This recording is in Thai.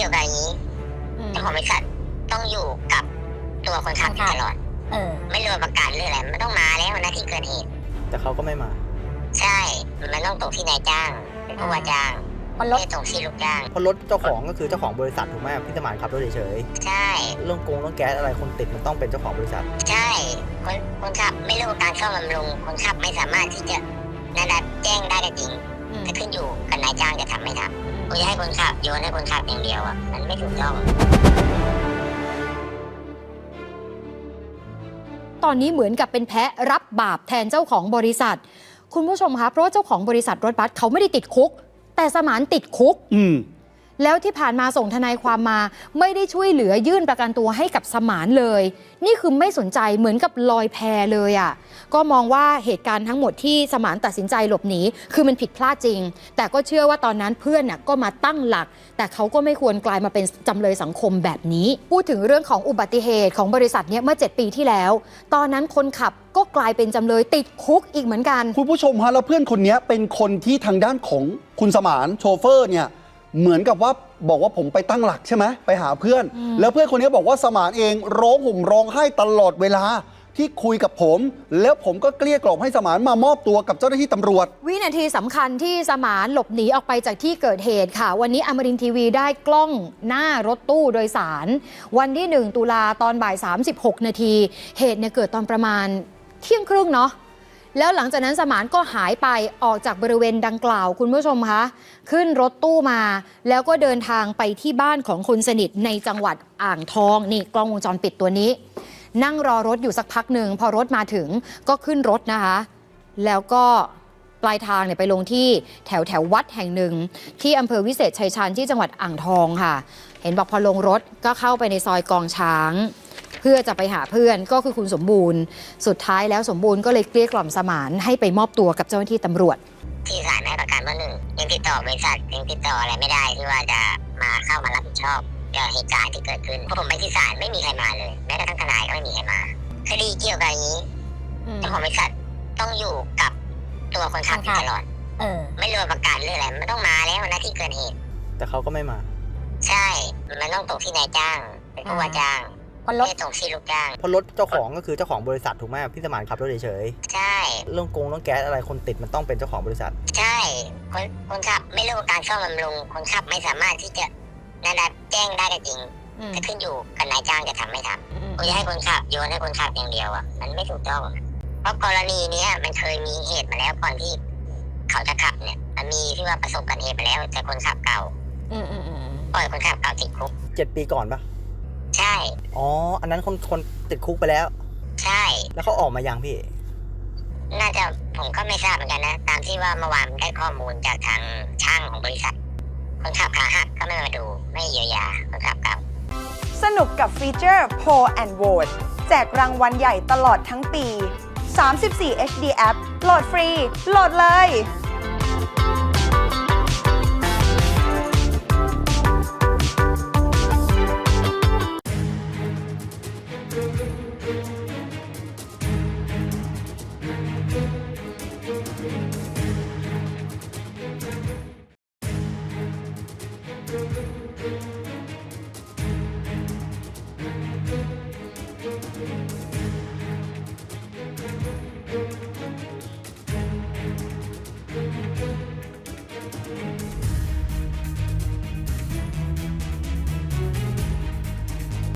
กี่ยวกับอย่างนี้อืมเจ้าของบริษัทต้องอยู่กับตัวคนขับอยู่ตลอด เออ ไม่รวมประกันหรืออะไรมันต้องมาแล้วนะที่เกิดเหตุ แต่เขาก็ไม่มา ใช่ มันต้องตกที่นายจ้าง เป็นผู้ว่าจ้างมันลไม่ดได้ตกที่ลูกจ้าง เพราะรถเจ้าของก็คือเจ้าของบริษัทถูกไหมพี่สมานขับรถเฉยใช่ ๆเรื่องกงเรื่องแก๊สอะไรคนติดมันต้องเป็นเจ้าของบริษัท ใช่ คนคนขับไม่รู้การเข้าบำรุงคนขับไม่สามารถที่จะนัดแจ้งได้ก็จริง อืมแต่ขึ้นอยู่กับนายจ้างจะทำไม่ทำคุณจะให้คนขับโยนให้คนขับอย่างเดียวอะมันไม่ถูกต้องตอนนี้เหมือนกับเป็นแพะรับบาปแทนเจ้าของบริษัท คุณผู้ชมคะเพราะว่าเจ้าของบริษัทรถบัสเขาไม่ได้ติดคุก แต่สมานติดคุก อืม แล้วที่ผ่านมาส่งทนายความมา ไม่ได้ช่วยเหลือยื่นประกันตัวให้กับสมานเลย นี่คือไม่สนใจเหมือนกับลอยแพเลยอะ่ะก็มองว่าเหตุการณ์ทั้งหมดที่สมานตัดสินใจหลบหนีคือมันผิดพลาดจริง แต่ก็เชื่อว่าตอนนั้นเพื่อนน่ะก็มาตั้งหลัก แต่เขาก็ไม่ควรกลายมาเป็นจำเลยสังคมแบบนี้ พูดถึงเรื่องของอุบัติเหตุของบริษัทเนี้ยเมื่อ 7 ปีที่แล้ว ตอนนั้นคนขับก็กลายเป็นจำเลยติดคุกอีกเหมือนกัน คุณผู้ชมฮะแล้วเพื่อนคนนี้เป็นคนที่ทางด้านของคุณสมานโชเฟอร์เนี่ย เหมือนกับว่าบอกว่าผมไปตั้งหลักใช่ไหมไปหาเพื่อนอืมแล้วเพื่อนคนนี้บอกว่าสมานเองร้องห่มร้องไห้ตลอดเวลาที่คุยกับผม แล้วผมก็เกลี้ยกล่อมให้สมานมามอบตัวกับเจ้าหน้าที่ตำรวจ วินาทีสำคัญที่สมานหลบหนีออกไปจากที่เกิดเหตุค่ะ วันนี้อมรินทร์ทีวีได้กล้องหน้ารถตู้โดยสาร วันที่ 1 ตุลาตอนบ่าย 36 นาที เหตุเนี่ยเกิดตอนประมาณเที่ยงครึ่งเนาะ แล้วหลังจากนั้นสมานก็หายไปออกจากบริเวณดังกล่าวคุณผู้ชมคะขึ้นรถตู้มา แล้วก็เดินทางไปที่บ้านของคนสนิทในจังหวัดอ่างทองนี่กล้องวงจรปิดตัวนี้ นั่งรอรถอยู่สักพักหนึ่งพอรถมาถึงก็ขึ้นรถนะคะ แล้วก็ปลายทางเนี่ยไปลงที่แถวแถววัดแห่งหนึ่ง ที่อำเภอวิเศษชัยชาญที่จังหวัดอ่างทองค่ะ เห็นบอกพอลงรถก็เข้าไปในซอยกองช้าง เพื่อจะไปหาเพื่อนก็คือคุณสมบูรณ์ สุดท้ายแล้วสมบูรณ์ก็เลยเกลี้ยกล่อมสมานให้ไปมอบตัวกับเจ้าหน้าที่ตำรวจ ที่ศาลให้ประกันว่าหนึ่งยังติดต่อบริษัทยังติดต่ออะไรไม่ได้ที่ว่าจะมาเข้ามารับผิดชอบกับเหตุการณ์ที่เกิดขึ้นเพราะผมไปที่ศาลไม่มีใครมาเลยแม้กระทั่งทนายก็ไม่มีใครมาคดีเกี่ยวกับอย่างนี้เจ้าของบริษัทต้องอยู่กับตัวคนขับอยู่ตลอดเออ ไม่รวมประกันหรืออะไรมันต้องมาแล้วนะที่เกิดเหตุ แต่เขาก็ไม่มา ใช่ มันต้องตกที่นายจ้าง เป็นผู้ว่าจ้าง มันลไม่ดได้ตกที่ลูกจ้าง เพราะรถเจ้าของก็คือเจ้าของบริษัทถูกไหมพี่สมานขับรถเฉยใช่ ๆเรื่องกงเรื่องแก๊สอะไรคนติดมันต้องเป็นเจ้าของบริษัท ใช่ คนคนขับไม่รู้การซ่อมบำรุง คนขับไม่สามารถที่จะนัดแจ้งได้ก็จริงแต่ขึ้นอยู่กับนายจ้างจะทำไม่ทำคุณจะให้คนขับโยนให้คนขับอย่างเดียวอะ มันไม่ถูกต้องเพราะกรณีเนี้ยมันเคยมีเหตุมาแล้วก่อนที่เขาจะขับเนี่ย มันมีที่ว่าประสบกันเหตุมาแล้วแต่คนขับเก่าอืมอืมอืมปล่อยคนขับเก่าติดคุก เจ็ดปีก่อนปะ ใช่ อ๋อ อันนั้นคนคนติดคุกไปแล้ว ใช่ แล้วเขาออกมายังพี่ น่าจะผมก็ไม่ทราบเหมือนกันนะ ตามที่ว่าเมื่อวานได้ข้อมูลจากทางช่างของบริษัท คนขับขาหักก็ไม่มาดูไม่เยียวยาคนขับเก่าสนุกกับฟีเจอร์ Poll and Vote แจกรางวัลใหญ่ตลอดทั้งปี 34 HD App โหลดฟรี โหลดเลย